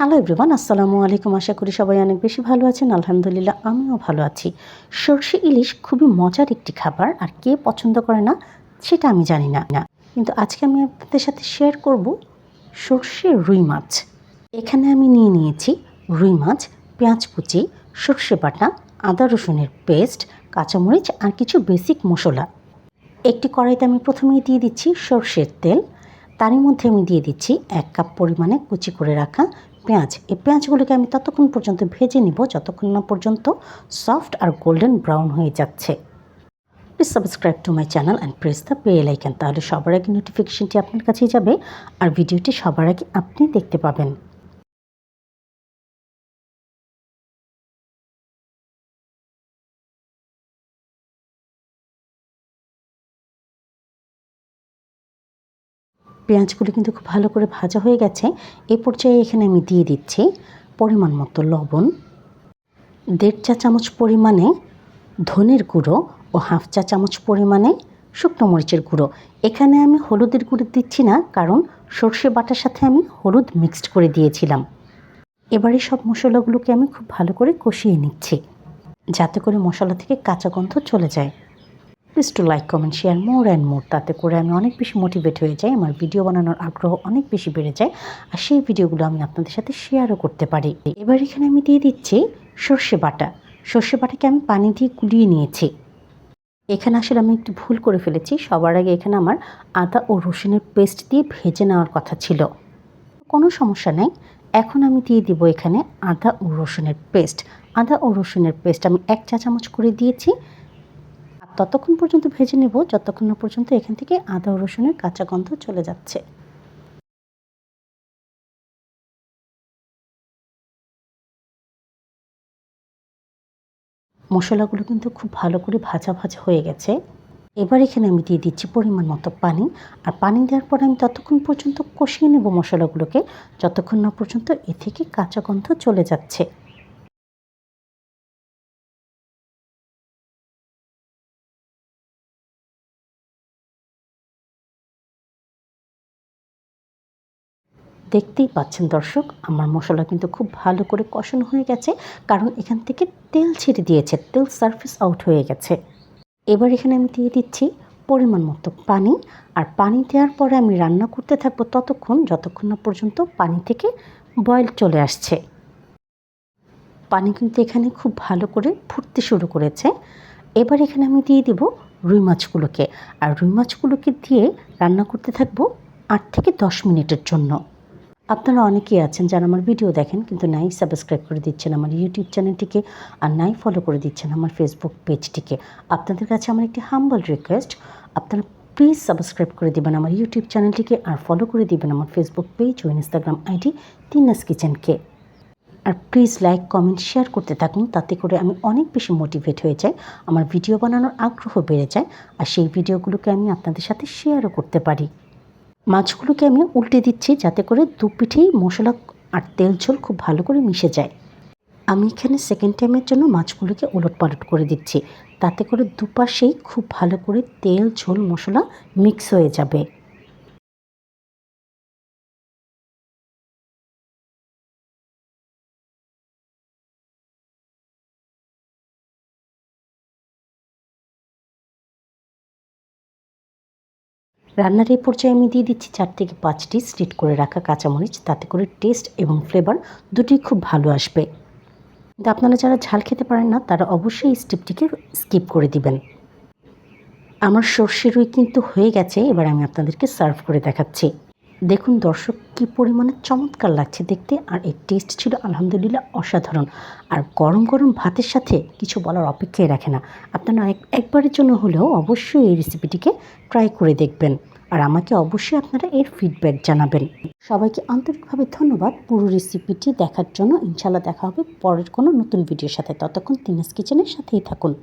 Hello everyone আসসালামু আলাইকুম। আশা করি সবাই অনেক বেশি ভালো আছেন। আলহামদুলিল্লাহ, আমিও ভালো আছি। সর্ষে ইলিশ খুবই মজার একটি খাবার, আর কে পছন্দ করে না, সেটা আমি জানি না। না কিন্তু আজকে আমি আপনাদের সাথে শেয়ার করব সর্ষে রুই মাছ। এখানে আমি নিয়ে নিয়েছি রুই মাছ, পেঁয়াজ কুচি, সর্ষে বাটা, আদা রসুনের পেস্ট, কাঁচামরিচ, আর কিছু বেসিক মশলা। একটি কড়াইতে আমি প্রথমেই দিয়ে দিচ্ছি সর্ষের তেল। তারই মধ্যে আমি দিয়ে দিচ্ছি এক কাপ পরিমাণে কুচি করে রাখা পেঁয়াজ। এই পেঁয়াজগুলোকে আমি ততক্ষণ পর্যন্ত ভেজে নিব, যতক্ষণ না পর্যন্ত সফট আর গোল্ডেন ব্রাউন হয়ে যাচ্ছে। Please subscribe to my channel and press the bell icon তাহলে সবার আগে নোটিফিকেশনটি আপনার কাছেই যাবে আর ভিডিওটি সবার আগে আপনি দেখতে পাবেন। পেঁয়াজগুলো কিন্তু খুব ভালো করে ভাজা হয়ে গেছে। এ পর্যায়ে এখানে আমি দিয়ে দিচ্ছি পরিমাণ মতো লবণ, দেড় চা চামচ পরিমাণে ধনের গুঁড়ো ও হাফ চা চামচ পরিমাণে শুকনো মরিচের গুঁড়ো। এখানে আমি হলুদের গুঁড়ো দিচ্ছি না, কারণ সর্ষে বাটার সাথে আমি হলুদ মিক্সড করে দিয়েছিলাম। এবারে সব মশলাগুলোকে আমি খুব ভালো করে কষিয়ে নিচ্ছি, যাতে করে মশলা থেকে কাঁচা গন্ধ চলে যায়। Please to like comment share more and more তাতে করে আমি অনেক বেশি মোটিভেট হয়ে যাই, আমার ভিডিও বানানোর আগ্রহ অনেক বেশি বেড়ে যায়, আর সেই ভিডিওগুলো আমি আপনাদের সাথে শেয়ারও করতে পারি। এবার এখানে আমি দিয়ে দিচ্ছি সর্ষে বাটা। সর্ষে বাটাকে আমি পানি দিয়ে গুলিয়ে নিয়েছি। এখানে আসলে আমি একটু ভুল করে ফেলেছি, সবার আগে এখানে আমার আদা ও রসুনের পেস্ট দিয়ে ভেজে নেওয়ার কথা ছিল। কোনো সমস্যা নেই, এখন আমি দিয়ে দিব এখানে আদা ও রসুনের পেস্ট আদা ও রসুনের পেস্ট আমি এক চা চামচ করে দিয়েছি ততক্ষণ পর্যন্ত ভেজে নেব, যতক্ষণ না পর্যন্ত এখান থেকে আদা রসুনের কাঁচা গন্ধ চলে যাচ্ছে। মশলাগুলো কিন্তু খুব ভালো করে ভাজা ভাজা হয়ে গেছে। এবার এখানে আমি দিয়ে দিচ্ছি পরিমাণ মতো পানি। আর পানি দেওয়ার পর আমি ততক্ষণ পর্যন্ত কষিয়ে নেব মশলাগুলোকে, যতক্ষণ না পর্যন্ত এ থেকে কাঁচা গন্ধ চলে যাচ্ছে। দেখতেই পাচ্ছেন দর্শক, আমার মশলা কিন্তু খুব ভালো করে কষানো হয়ে গেছে, কারণ এখান থেকে তেল ছেড়ে দিয়েছে, তেল সার্ফেস আউট হয়ে গেছে। এবার এখানে আমি দিয়ে দিচ্ছি পরিমাণ মতো পানি, আর পানি দেওয়ার পরে আমি রান্না করতে থাকব ততক্ষণ, যতক্ষণ না পর্যন্ত পানি থেকে বয়েল চলে আসছে। পানি কিন্তু এখানে খুব ভালো করে ফুটতে শুরু করেছে। এবার এখানে আমি দিয়ে দিব রুই মাছগুলোকে, আর রুই মাছগুলোকে দিয়ে রান্না করতে থাকব আট থেকে দশ মিনিটের জন্য। আপনারা অনেকেই আছেন যারা আমার ভিডিও দেখেন কিন্তু নাই সাবস্ক্রাইব করে দিচ্ছেন আমার ইউটিউব চ্যানেলটিকে আর নাই ফলো করে দিচ্ছেন আমার ফেসবুক পেজটিকে আপনাদের কাছে আমার একটি হাম্বল রিকোয়েস্ট আপনারা প্লিজ সাবস্ক্রাইব করে দেবেন আমার ইউটিউব চ্যানেলটিকে আর ফলো করে দিবেন আমার ফেসবুক পেজ ও ইনস্টাগ্রাম আইডি তিনাস কিচেনকে। আর প্লিজ লাইক কমেন্ট শেয়ার করতে থাকুন, তাতে করে আমি অনেক বেশি মোটিভেট হয়ে যাই, আমার ভিডিও বানানোর আগ্রহ বেড়ে যায়, আর সেই ভিডিওগুলোকে আমি আপনাদের সাথে শেয়ারও করতে পারি। মাছগুলোকে আমি উল্টে দিচ্ছি যাতে করে দু পিঠেই মশলা আর তেল ঝোল খুব ভালো করে মিশে যায়। আমি এখানে সেকেন্ড টাইমের জন্য মাছগুলোকে ওলট পালট করে দিচ্ছি। তাতে করে দুপাশেই খুব ভালো করে তেল, ঝোল, মশলা মিক্স হয়ে যাবে। রান্নার এই পর্যায়ে আমি দিয়ে দিচ্ছি চার থেকে পাঁচটি স্টিট করে রাখা কাঁচামরিচ, তাতে করে টেস্ট এবং ফ্লেভার দুটি খুব ভালো আসবে। কিন্তু আপনারা যারা ঝাল খেতে পারেন না, তারা অবশ্যই এই স্টেপটিকে স্কিপ করে দিবেন। আমার সর্ষে রুই কিন্তু হয়ে গেছে, এবার আমি আপনাদেরকে সার্ভ করে দেখাচ্ছি। দেখুন দর্শক, কি পরিমাণে চমৎকার লাগছে দেখতে। আর এর টেস্ট ছিল আলহামদুলিল্লাহ অসাধারণ। আর গরম গরম ভাতের সাথে কিছু বলার অপেক্ষায় রাখে না। আপনারা এক, একবারের জন্য হলেও অবশ্যই এই রেসিপিটিকে ট্রাই করে দেখবেন। আর আমাকে অবশ্যই আপনারা এর ফিডব্যাক জানাবেন। সবাইকে আন্তরিকভাবে ধন্যবাদ পুরো রেসিপিটি দেখার জন্য। ইনশাল্লাহ দেখা হবে পরের কোনো নতুন ভিডিওর সাথে। ততক্ষণ তিনাস কিচেনের সাথেই থাকুন।